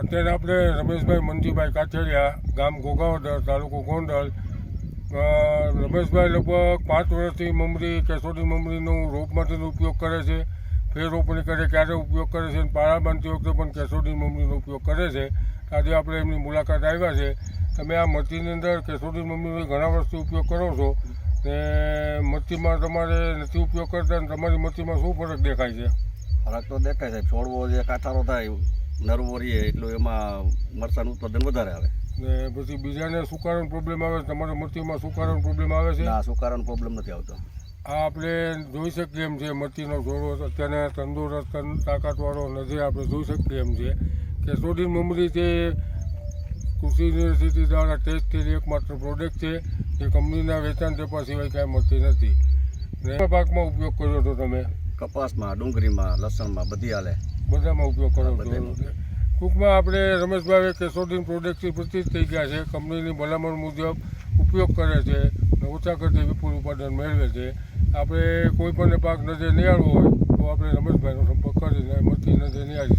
અત્યારે આપણે રમેશભાઈ મનજીભાઈ કાછડિયા ગામ ગોગાવદર તાલુકો ગોંડલ. રમેશભાઈ લગભગ પાંચ વર્ષથી મમરી કેસોડી મમરીનું રોપમાંથી ઉપયોગ કરે છે. ફેર રોપણી કરે ક્યારે ઉપયોગ કરે છે અને પાળા બાંધતી વખતે પણ કેસોડી મમરીનો ઉપયોગ કરે છે. આજે આપણે એમની મુલાકાત આવ્યા છે. તમે આ મચ્છીની અંદર કેસોડી મમરીનો ઘણા વર્ષથી ઉપયોગ કરો છો ને મચ્છીમાં તમારે નથી ઉપયોગ કરતા અને તમારી મચ્છીમાં શું ફરક દેખાય છે? ફરક તો દેખાય છે. છોડવો જે કાથારો થાય નરવો રહીએ એટલું એમાં મરચાનું ઉત્પાદન વધારે આવે. ને પછી બીજાને સુકારણ પ્રોબ્લેમ આવે છે તમારા મરચીમાં સુકારણ પ્રોબ્લેમ આવે છે? ના સુકારાનો પ્રોબ્લેમ નથી આવતો. આ આપણે જોઈ શકીએ એમ છે મરચીનો છોડો અત્યારે તંદુરસ્ત તાકાતવાળો નથી આપણે જોઈ શકીએ એમ છે કે સોડિયમ મમરી તે કૃષિ યુનિવર્સિટી દ્વારા ટેસ્ટ થયેલી એકમાત્ર પ્રોડક્ટ છે જે કંપનીના વેચાણ તેપા સિવાય કાંઈ મળતી નથી. ને પાકમાં ઉપયોગ કર્યો હતો તમે? કપાસમાં ડુંગળીમાં લસણમાં બધી હાલે. બધામાં ઉપયોગ કરો. ટૂંકમાં આપણે રમેશભાઈ કેસોડીન પ્રોડક્ટથી પ્રતિત થઈ ગયા છે. કંપનીની ભલામણ મુજબ ઉપયોગ કરે છે ઓછા ખર્ચે વિપુલ ઉત્પાદન મેળવે છે. આપણે કોઈ પણ પાક નજર નિહાળવો હોય તો આપણે રમેશભાઈનો સંપર્ક કરીને મરતી નજર નિહાળી